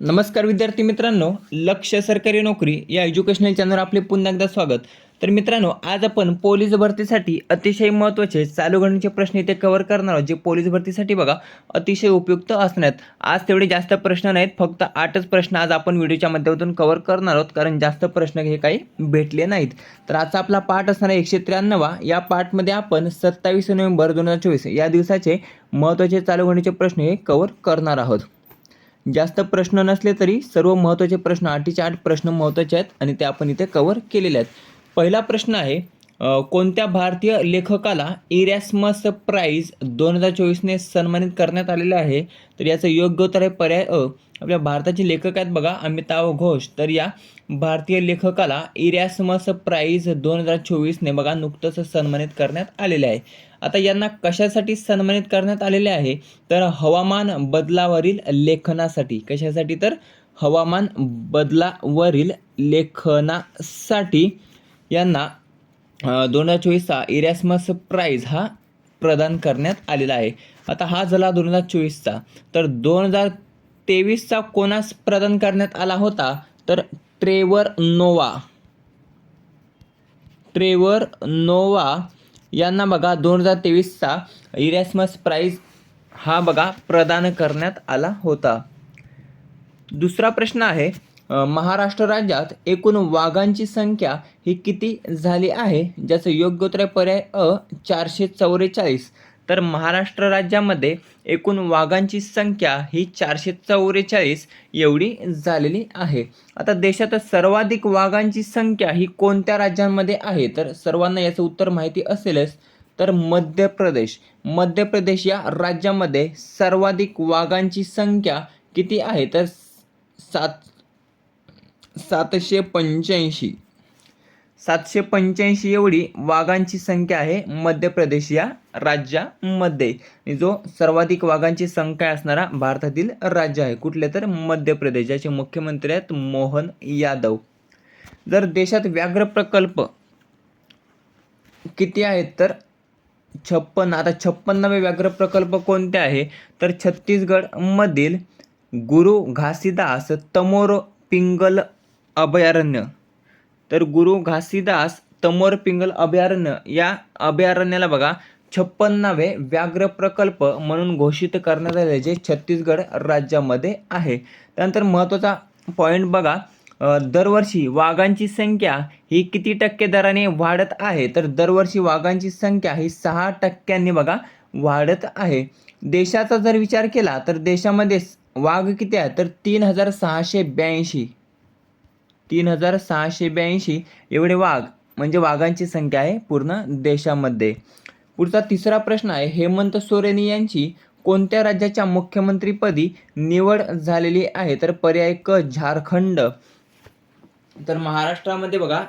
नमस्कार विद्यार्थी मित्रांनो लक्ष सरकारी नोकरी या एज्युकेशनल चॅनलवर आपले पुन्हा एकदा स्वागत. तर मित्रांनो आज आपण पोलीस भरतीसाठी अतिशय महत्त्वाचे चालू घडण्याचे प्रश्न इथे कव्हर करणार आहोत जे पोलीस भरतीसाठी बघा अतिशय उपयुक्त असणार. आज तेवढे जास्त प्रश्न नाहीत फक्त आठच प्रश्न आज आपण व्हिडिओच्या माध्यमातून कव्हर करणार आहोत कारण जास्त प्रश्न हे काही भेटले नाहीत. तर आजचा आपला पाठ असणारा एकशे त्र्याण्णवा. या पाठमध्ये आपण सत्तावीस नोव्हेंबर दोन हजार चोवीस या दिवसाचे महत्त्वाचे चालू घडण्याचे प्रश्न हे कव्हर करणार आहोत. जास्त प्रश्न नसले तरी सर्व महत्त्वाचे प्रश्न आठीचे आठ प्रश्न महत्त्वाचे आहेत आणि ते आपण इथे कव्हर केलेले आहेत. पहिला प्रश्न आहे कोणत्या भारतीय लेखकाला इरॅस्मस प्राईज दोन हजार चोवीसने सन्मानित करण्यात आलेले आहे? तर याचं योग्य उत्तर आहे पर्याय अ. आपल्या भारताचे लेखक आहेत बघा अमिताभ घोष. तर या भारतीय लेखकाला इरॅस्मस प्राईज दोन हजार चोवीसने बघा नुकतंच सन्मानित करण्यात आलेले आहे. आता यांना कशासाठी सन्मानित करण्यात आलेले आहे? तर हवामान बदलावरील लेखनासाठी. कशासाठी? तर हवामान बदलावरील लेखनासाठी. यांना दोन हजार चोवीसचा इरॅस्मस प्राईज हा प्रदान करण्यात आलेला आहे. आता हा झाला दोन हजार चोवीसचा तर दोन हजार तेवीसचा कोणास प्रदान करण्यात आला होता? तर ट्रेवर नोवा. ट्रेवर नोवा यांना बघा दोन हजार तेवीसचा इरॅस्मस प्राईज हा बघा प्रदान करण्यात आला होता. दुसरा प्रश्न आहे महाराष्ट्र राज्यात एकूण वाघांची संख्या ही किती झाली आहे? ज्याचं योग्य उत्तर पर्याय अ चारशे चौवेचाळीस. तर महाराष्ट्र राज्यामध्ये एकूण वाघांची संख्या ही चारशे चौवेचाळीस एवढी झालेली आहे. आता देशात सर्वाधिक वाघांची संख्या ही कोणत्या राज्यांमध्ये आहे? तर सर्वांना याचं उत्तर माहिती असेलच तर मध्य प्रदेश. मध्य प्रदेश या राज्यामध्ये सर्वाधिक वाघांची संख्या किती आहे? तर सात सातशे पंच्याऐंशी. सातशे पंच्याऐंशी एवढी वाघांची संख्या आहे मध्य प्रदेश या राज्यामध्ये. जो सर्वाधिक वाघांची संख्या असणारा भारतातील राज्य आहे. कुठले तर मध्य प्रदेश ज्याचे मुख्यमंत्री आहेत मोहन यादव. जर देशात व्याघ्र प्रकल्प किती आहेत तर छप्पन आता छप्पन्नावे व्याघ्र प्रकल्प कोणते आहे? तर छत्तीसगडमधील गुरु घासीदास तमोर पिंगल अभयारण्य. तर गुरु घासीदास तमोर पिंगल अभयारण्य या अभयारण्याला बघा छप्पन्नावे व्याघ्र प्रकल्प म्हणून घोषित करण्यात आले जे छत्तीसगड राज्यामध्ये आहे. त्यानंतर महत्त्वाचा पॉईंट बघा दरवर्षी वाघांची संख्या ही किती टक्के दराने वाढत आहे? तर दरवर्षी वाघांची संख्या ही सहा टक्क्यांनी बघा वाढत आहे. देशाचा जर विचार केला तर देशामध्ये वाघ किती आहे? तर तीन हजार सहाशे ब्याऐंशी. तीन हजार सहाशे ब्याऐंशी एवढे वाघ म्हणजे वाघांची संख्या आहे पूर्ण देशामध्ये. पुढचा तिसरा प्रश्न आहे हेमंत सोरेन यांची कोणत्या राज्याच्या मुख्यमंत्रीपदी निवड झालेली आहे? तर पर्याय क झारखंड. तर महाराष्ट्रामध्ये बघा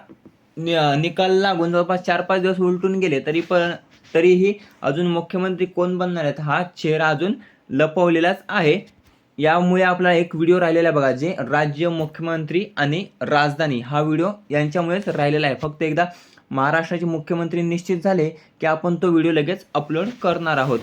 नि- निकाल लागून जवळपास चार पाच दिवस उलटून गेले तरी पण तरीही अजून मुख्यमंत्री कोण बनणार आहेत? हा चेहरा अजून लपवलेलाच आहे. यामुळे आपला एक व्हिडिओ राहिलेला आहे बघा जे राज्य मुख्यमंत्री आणि राजधानी हा व्हिडिओ यांच्यामुळेच राहिलेला आहे. फक्त एकदा महाराष्ट्राचे मुख्यमंत्री निश्चित झाले की आपण तो व्हिडिओ लगेच अपलोड करणार आहोत.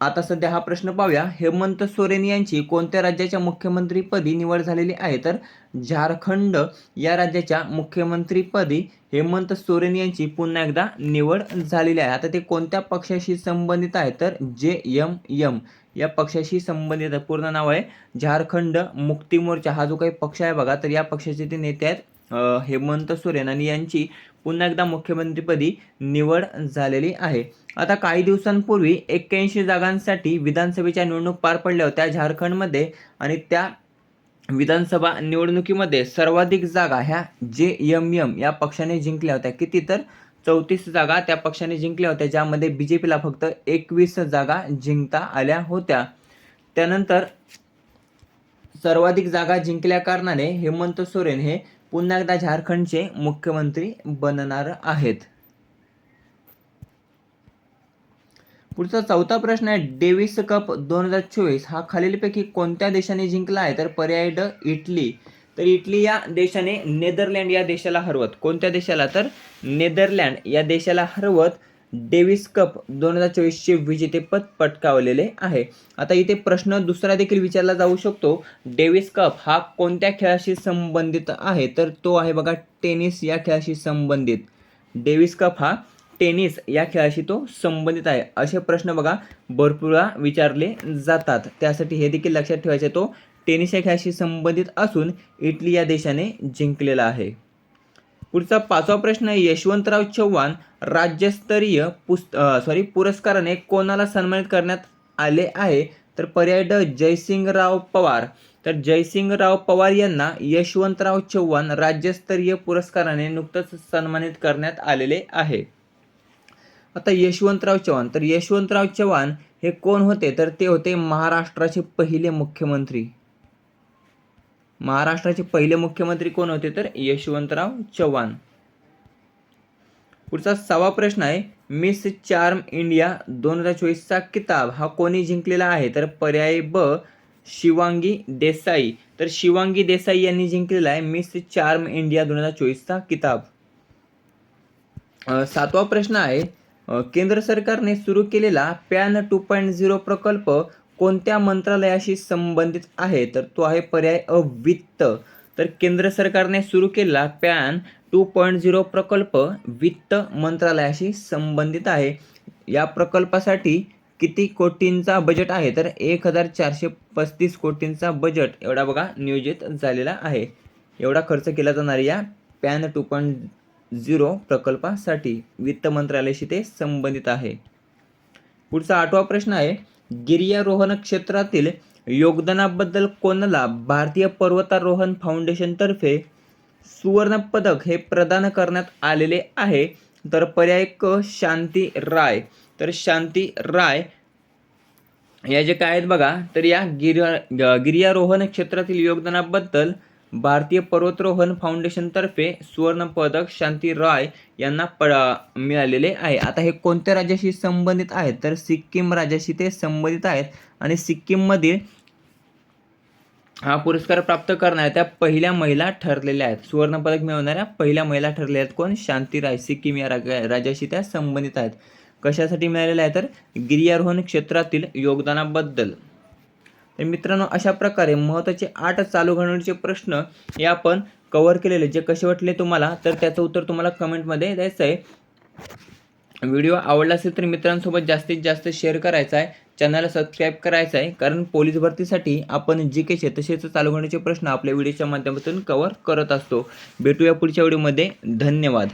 आता सध्या हा प्रश्न पाहूया. हेमंत सोरेन यांची कोणत्या राज्याच्या मुख्यमंत्रीपदी निवड झालेली आहे? तर झारखंड या राज्याच्या मुख्यमंत्रीपदी हेमंत सोरेन यांची पुन्हा एकदा निवड झालेली आहे. आता ते कोणत्या पक्षाशी संबंधित आहे? तर जे एम एम. या पक्षाशी संबंधित पूर्ण नाव आहे झारखंड मुक्ती मोर्चा. हा जो काही पक्ष आहे बघा तर या पक्षाचे ते नेते आहेत हेमंत सोरेन आणि यांची पुन्हा एकदा मुख्यमंत्रीपदी निवड झालेली आहे. आता काही दिवसांपूर्वी एक्क्याऐंशी जागांसाठी विधानसभेच्या निवडणूक पार पडल्या होत्या झारखंडमध्ये आणि त्या विधानसभा निवडणुकीमध्ये सर्वाधिक जागा ह्या जे एम एम या पक्षाने जिंकल्या होत्या. किती तर? चौतीस जागा त्या पक्षाने जिंकल्या होत्या ज्यामध्ये बी जे पीला फक्त एकवीस जागा जिंकता आल्या होत्या. त्यानंतर सर्वाधिक जागा जिंकल्या कारणाने हेमंत सोरेन हे पुन्हा एकदा झारखंडचे मुख्यमंत्री बनणार आहेत. पुढचा चौथा प्रश्न आहे डेव्हिस कप दोन हजार चोवीस हा खालीलपैकी कोणत्या देशाने जिंकला आहे? तर पर्याय ड इटली. तर इटली या देशाने नेदरलँड या देशाला हरवत. कोणत्या देशाला? तर नेदरलँड या देशाला हरवत. डेव्हिस कप दोन हजार चोवीसचे विजेतेपद पटकावलेले आहे. आता इथे प्रश्न दुसरा देखील विचारला जाऊ शकतो. डेव्हिस कप हा कोणत्या खेळाशी संबंधित आहे? तर तो आहे बघा टेनिस या खेळाशी संबंधित. डेव्हिस कप हा टेनिस या खेळाशी तो संबंधित आहे. असे प्रश्न बघा भरपूर विचारले जातात. त्यासाठी हे देखील लक्षात ठेवायचे तो टेनिस या खेळाशी संबंधित असून इटली या देशाने जिंकलेला आहे. पुढचा पाचवा प्रश्न आहे यशवंतराव चव्हाण राज्यस्तरीय पुस्त सॉरी पुरस्काराने कोणाला सन्मानित करण्यात आले आहे? तर पर्याय ड जयसिंगराव पवार. तर जयसिंगराव पवार यांना यशवंतराव चव्हाण राज्यस्तरीय पुरस्काराने नुकतंच सन्मानित करण्यात आलेले आहे. आता यशवंतराव चव्हाण तर यशवंतराव चव्हाण हे कोण होते? तर ते होते महाराष्ट्राचे पहिले मुख्यमंत्री. महाराष्ट्राचे पहिले मुख्यमंत्री कोण होते तर यशवंतराव चव्हाण. पुढचा सहावा प्रश्न आहे मिस चार्म इंडिया दोन हजार चोवीसचा किताब हा कोणी जिंकलेला आहे? तर पर्याय ब शिवांगी देसाई. तर शिवांगी देसाई यांनी जिंकलेला आहे मिस चार्म इंडिया दोन हजार चोवीसचा किताब. सातवा प्रश्न आहे केंद्र सरकारने सुरू केलेला पॅन टू पॉईंट झिरो प्रकल्प कोणत्या मंत्रालयाशी संबंधित आहे? तर तो आहे पर्याय अ वित्त तर केंद्र सरकारने सुरू केलेला पॅन टू पॉईंट झिरो प्रकल्प वित्त मंत्रालयाशी संबंधित आहे. या प्रकल्पासाठी किती कोटींचा बजेट आहे? तर एक हजार चारशे पस्तीस कोटींचा बजेट एवढा बघा नियोजित झालेला आहे. एवढा खर्च केला जाणार या पॅन टू पॉईंट झिरो प्रकल्पासाठी. वित्त मंत्रालयाशी ते संबंधित आहे. पुढचा आठवा प्रश्न आहे. गिर्यारोहण क्षेत्रातील योगदानाबद्दल कोणाला भारतीय पर्वतारोहण फाउंडेशनतर्फे सुवर्णपदक हे प्रदान करण्यात आलेले आहे? तर पर्याय क शांती राय. तर शांती राय या जे काय आहेत बघा तर या गिर्या गिर्यारोहण क्षेत्रातील योगदानाबद्दल भारतीय पर्वतरोहण फाउंडेशनतर्फे सुवर्णपदक शांती रॉय यांना प मिळालेले आहे. आता हे कोणत्या राज्याशी संबंधित आहेत? तर सिक्कीम राज्याशी ते संबंधित आहेत आणि सिक्कीममधील हा पुरस्कार प्राप्त करणाऱ्या त्या पहिल्या महिला ठरलेल्या आहेत. सुवर्णपदक मिळवणाऱ्या पहिल्या महिला ठरलेल्या आहेत कोण? शांती राय सिक्कीम या राज्याशी त्या संबंधित आहेत. कशासाठी मिळालेल्या आहेत तर गिर्यारोहण क्षेत्रातील योगदानाबद्दल. तर मित्रांनो अशा प्रकारे महत्त्वाचे आठ चालू घडामोडीचे प्रश्न हे आपण कव्हर केलेले. जे कसे वाटले तुम्हाला? तर त्याचं उत्तर तुम्हाला कमेंटमध्ये द्यायचं आहे. व्हिडिओ आवडला असेल तर मित्रांसोबत जास्तीत जास्त शेअर करायचा आहे. चॅनलला सबस्क्राईब करायचं आहे. कारण पोलीस भरतीसाठी आपण जी केचे तसेच चालू घडण्याचे प्रश्न आपल्या व्हिडिओच्या माध्यमातून कव्हर करत असतो. भेटूया पुढच्या व्हिडिओमध्ये. धन्यवाद.